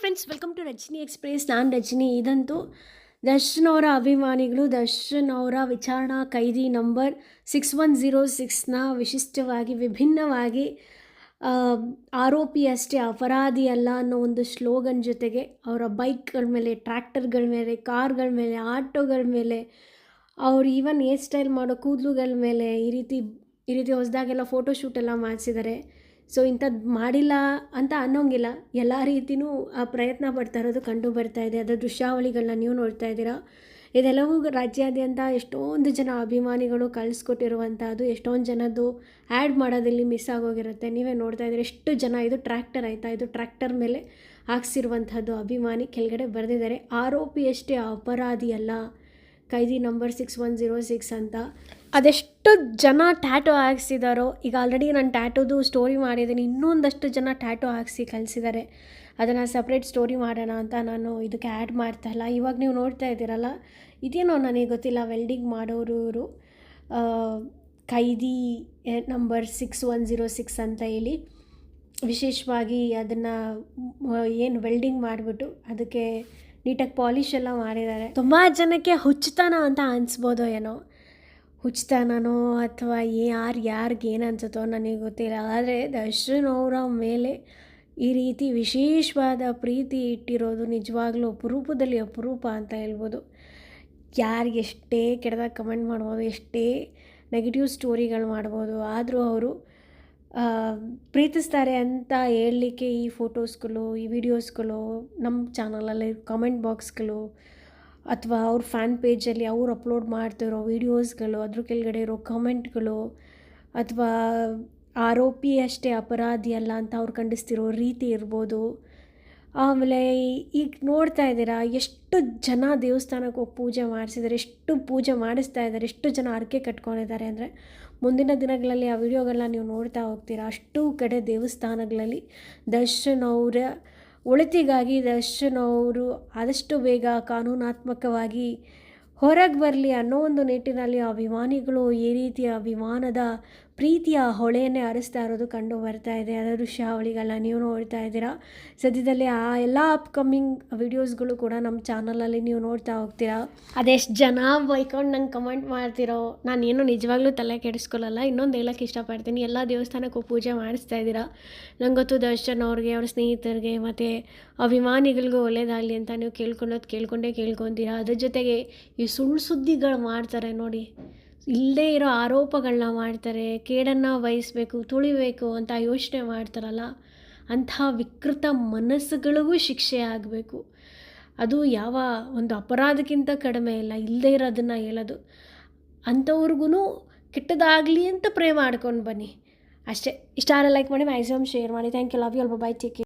Friends welcome to Rajani express ನಾನು ರಜನಿ. ಇದಂತೂ ದರ್ಶನ್ ಅವರ ಅಭಿಮಾನಿಗಳು. ದರ್ಶನ್ ಅವರ ವಿಚಾರಣಾ ಕೈದಿ ನಂಬರ್ ಸಿಕ್ಸ್ ಒನ್ ಝೀರೋ ಸಿಕ್ಸ್ನ ವಿಶಿಷ್ಟವಾಗಿ, ವಿಭಿನ್ನವಾಗಿ ಆರೋಪಿ ಅಷ್ಟೇ, ಅಪರಾಧಿ ಅಲ್ಲ ಅನ್ನೋ ಒಂದು ಸ್ಲೋಗನ್ ಜೊತೆಗೆ ಅವರ ಬೈಕ್ಗಳ ಮೇಲೆ, ಟ್ರ್ಯಾಕ್ಟರ್ಗಳ ಮೇಲೆ, ಕಾರ್ಗಳ ಮೇಲೆ, ಆಟೋಗಳ ಮೇಲೆ, ಅವ್ರು ಈವನ್ ಹೇರ್ ಸ್ಟೈಲ್ ಮಾಡೋ ಕೂದಲುಗಳ ಮೇಲೆ ಈ ರೀತಿ ಈ ರೀತಿ ಹೊಸದಾಗೆಲ್ಲ ಫೋಟೋಶೂಟ್ ಎಲ್ಲ ಮಾಡಿಸಿದ್ದಾರೆ. ಸೊ ಇಂಥದ್ದು ಮಾಡಿಲ್ಲ ಅಂತ ಅನ್ನೋಂಗಿಲ್ಲ. ಎಲ್ಲ ರೀತಿಯೂ ಆ ಪ್ರಯತ್ನ ಪಡ್ತಾ ಇರೋದು ಕಂಡು ಬರ್ತಾ ಇದೆ. ಅದರ ದೃಶ್ಯಾವಳಿಗಳನ್ನ ನೀವು ನೋಡ್ತಾ ಇದ್ದೀರಾ? ಇದೆಲ್ಲವೂ ರಾಜ್ಯಾದ್ಯಂತ ಎಷ್ಟೊಂದು ಜನ ಅಭಿಮಾನಿಗಳು ಕಳಿಸ್ಕೊಟ್ಟಿರುವಂಥದ್ದು, ಎಷ್ಟೊಂದು ಜನದ್ದು ಆ್ಯಡ್ ಮಾಡೋದಿಲ್ಲಿ ಮಿಸ್ ಆಗೋಗಿರುತ್ತೆ. ನೀವೇ ನೋಡ್ತಾ ಇದ್ದೀರಿ? ಎಷ್ಟು ಜನ ಇದು ಟ್ರ್ಯಾಕ್ಟರ್ ಆಯಿತಾ? ಇದು ಟ್ರ್ಯಾಕ್ಟರ್ ಮೇಲೆ ಹಾಕ್ಸಿರುವಂಥದ್ದು ಅಭಿಮಾನಿ ಕೆಳಗಡೆ ಬರೆದಿದ್ದಾರೆ. ಆರೋಪಿಯಷ್ಟೇ ಅಪರಾಧಿ ಅಲ್ಲ ಕೈದಿ number six one zero six ಅಂತ. ಅದೆಷ್ಟು ಜನ ಟ್ಯಾಟೋ ಹಾಕ್ಸಿದಾರೋ, ಈಗ ಆಲ್ರೆಡಿ ನಾನು ಟ್ಯಾಟೋದು ಸ್ಟೋರಿ ಮಾಡಿದ್ದೀನಿ, ಇನ್ನೊಂದಷ್ಟು ಜನ ಟ್ಯಾಟೋ ಹಾಕ್ಸಿ ಕಲಿಸಿದ್ದಾರೆ ಅದನ್ನು ಸಪ್ರೇಟ್ ಸ್ಟೋರಿ ಮಾಡೋಣ ಅಂತ ನಾನು ಇದಕ್ಕೆ ಆ್ಯಡ್ ಮಾಡ್ತಾ ಇಲ್ಲ. ಇವಾಗ ನೀವು ನೋಡ್ತಾ ಇದ್ದೀರಲ್ಲ, ಇದೇನೋ ನನಗೆ ಗೊತ್ತಿಲ್ಲ ವೆಲ್ಡಿಂಗ್ ಮಾಡೋರು ಕೈದಿ number six one zero six ಅಂತ ಹೇಳಿ ವಿಶೇಷವಾಗಿ ಅದನ್ನು ಏನು ವೆಲ್ಡಿಂಗ್ ಮಾಡಿಬಿಟ್ಟು ಅದಕ್ಕೆ ನೀಟಾಗಿ ಪಾಲಿಶ್ ಎಲ್ಲ ಮಾಡಿದ್ದಾರೆ. ತುಂಬ ಜನಕ್ಕೆ ಹುಚ್ಚುತನ ಅಂತ ಅನಿಸ್ಬೋದು ಏನೋ. ಹುಚ್ಚುತನನೋ ಅಥವಾ ಯಾರು, ಯಾರಿಗೆ ಏನು ಅನ್ಸುತ್ತೋ ನನಗೆ ಗೊತ್ತಿಲ್ಲ. ಆದರೆ ದರ್ಶನ್ ಅವರ ಮೇಲೆ ಈ ರೀತಿ ವಿಶೇಷವಾದ ಪ್ರೀತಿ ಇಟ್ಟಿರೋದು ನಿಜವಾಗ್ಲೂ ಅಪರೂಪದಲ್ಲಿ ಅಪರೂಪ ಅಂತ ಹೇಳ್ಬೋದು. ಯಾರಿಗೆ ಎಷ್ಟೇ ಕೆಟ್ಟದಾಗ ಕಮೆಂಟ್ ಮಾಡ್ಬೋದು, ಎಷ್ಟೇ ನೆಗೆಟಿವ್ ಸ್ಟೋರಿಗಳು ಮಾಡ್ಬೋದು, ಆದರೂ ಅವರು ಪ್ರೀತಿಸ್ತಾರೆ ಅಂತ ಹೇಳಲಿಕ್ಕೆ ಈ ಫೋಟೋಸ್ಗಳು, ಈ ವಿಡಿಯೋಸ್ಗಳು ನಮ್ಮ ಚಾನಲಲ್ಲಿ, ಕಾಮೆಂಟ್ ಬಾಕ್ಸ್ಗಳು ಅಥವಾ ಅವ್ರ ಫ್ಯಾನ್ ಪೇಜಲ್ಲಿ ಅವ್ರು ಅಪ್ಲೋಡ್ ಮಾಡ್ತಿರೋ ವೀಡಿಯೋಸ್ಗಳು ಅದ್ರ ಕೆಳಗಡೆ ಇರೋ ಕಮೆಂಟ್ಗಳು ಅಥವಾ ಆರೋಪಿ ಅಷ್ಟೇ ಅಪರಾಧಿ ಅಲ್ಲ ಅಂತ ಅವ್ರು ಖಂಡಿಸ್ತಿರೋ ರೀತಿ ಇರ್ಬೋದು. ಆಮೇಲೆ ಈಗ ನೋಡ್ತಾ ಇದ್ದೀರಾ, ಎಷ್ಟು ಜನ ದೇವಸ್ಥಾನಕ್ಕೆ ಹೋಗಿ ಪೂಜೆ ಮಾಡಿಸಿದ್ದಾರೆ ಎಷ್ಟು ಪೂಜೆ ಮಾಡಿಸ್ತಾ ಇದ್ದಾರೆ ಎಷ್ಟು ಜನ ಅರ್ಕೆ ಕಟ್ಕೊಂಡಿದ್ದಾರೆ ಅಂದರೆ ಮುಂದಿನ ದಿನಗಳಲ್ಲಿ ಆ ವಿಡಿಯೋಗಳನ್ನ ನೀವು ನೋಡ್ತಾ ಹೋಗ್ತೀರಾ. ಅಷ್ಟು ಕಡೆ ದೇವಸ್ಥಾನಗಳಲ್ಲಿ ದರ್ಶನ್ ಅವರ ಒಳಿತಿಗಾಗಿ ದರ್ಶನ್ ಅವರು ಆದಷ್ಟು ಬೇಗ ಕಾನೂನಾತ್ಮಕವಾಗಿ ಹೊರಗೆ ಬರಲಿ ಅನ್ನೋ ಒಂದು ನಿಟ್ಟಿನಲ್ಲಿ ಅಭಿಮಾನಿಗಳು ಈ ರೀತಿಯ ಅಭಿಮಾನದ ಪ್ರೀತಿಯ ಹೊಳೆಯನ್ನೇ ಹರಿಸ್ತಾ ಇರೋದು ಕಂಡು ಬರ್ತಾ ಇದೆ. ಅದರ ದೃಶ್ಯಾವಳಿಗಳನ್ನ ನೀವು ನೋಡ್ತಾ ಇದ್ದೀರಾ? ಸದ್ಯದಲ್ಲೇ ಆ ಎಲ್ಲ ಅಪ್ಕಮಿಂಗ್ ವಿಡಿಯೋಸ್ಗಳು ಕೂಡ ನಮ್ಮ ಚಾನಲಲ್ಲಿ ನೀವು ನೋಡ್ತಾ ಹೋಗ್ತೀರಾ? ಅದೆಷ್ಟು ಜನ ಬೈಕೊಂಡು ನಂಗೆ ಕಮೆಂಟ್ ಮಾಡ್ತಿರೋ? ನಾನು ಏನು ನಿಜವಾಗ್ಲೂ ತಲೆ ಕೆಡಿಸ್ಕೊಳ್ಳಲ್ಲ. ಇನ್ನೊಂದು ಹೇಳಕ್ಕೆ ಇಷ್ಟಪಡ್ತೀನಿ. ಎಲ್ಲ ದೇವಸ್ಥಾನಕ್ಕೂ ಪೂಜೆ ಮಾಡಿಸ್ತಾ ಇದ್ದೀರಾ? ನಂಗೆ ಗೊತ್ತು ದರ್ಶನ್ ಅವ್ರಿಗೆ, ಅವ್ರ ಸ್ನೇಹಿತರಿಗೆ, ಮತ್ತು ಅಭಿಮಾನಿಗಳಿಗೂ ಒಳ್ಳೇದಾಗಲಿ ಅಂತ ನೀವು ಕೇಳ್ಕೊಳ್ಳೋದು ಕೇಳ್ಕೊಂಡೇ ಕೇಳ್ಕೊತೀರಾ? ಅದ್ರ ಜೊತೆಗೆ ಈ ಸುಳ್ಳು ಸುದ್ದಿಗಳು ಮಾಡ್ತಾರೆ ನೋಡಿ. ಇಲ್ಲದೇ ಇರೋ ಆರೋಪಗಳನ್ನ ಮಾಡ್ತಾರೆ, ಕೇಡನ್ನು ವಹಿಸ್ಬೇಕು, ತುಳಿಬೇಕು ಅಂತ ಯೋಚನೆ ಮಾಡ್ತಾರಲ್ಲ ಅಂತಹ ವಿಕೃತ ಮನಸ್ಸುಗಳಿಗೂ ಶಿಕ್ಷೆ ಆಗಬೇಕು. ಅದು ಯಾವ ಒಂದು ಅಪರಾಧಕ್ಕಿಂತ ಕಡಿಮೆ ಇಲ್ಲ, ಇಲ್ಲದೇ ಇರೋದನ್ನು ಹೇಳೋದು. ಅಂಥವ್ರಿಗೂ ಕೆಟ್ಟದಾಗಲಿ ಅಂತ ಪ್ರೇ ಮಾಡ್ಕೊಂಡು ಬನ್ನಿ. ಅಷ್ಟೇ. ಇಷ್ಟ ಲೈಕ್ ಮಾಡಿ ಮ್ಯಾಕ್ಸಿಮಮ್ ಶೇರ್ ಮಾಡಿ. ಥ್ಯಾಂಕ್ ಯು ಲವ್ ಯು ಅಲ್ಪ ಬಾಯ್ ಟೇಕ್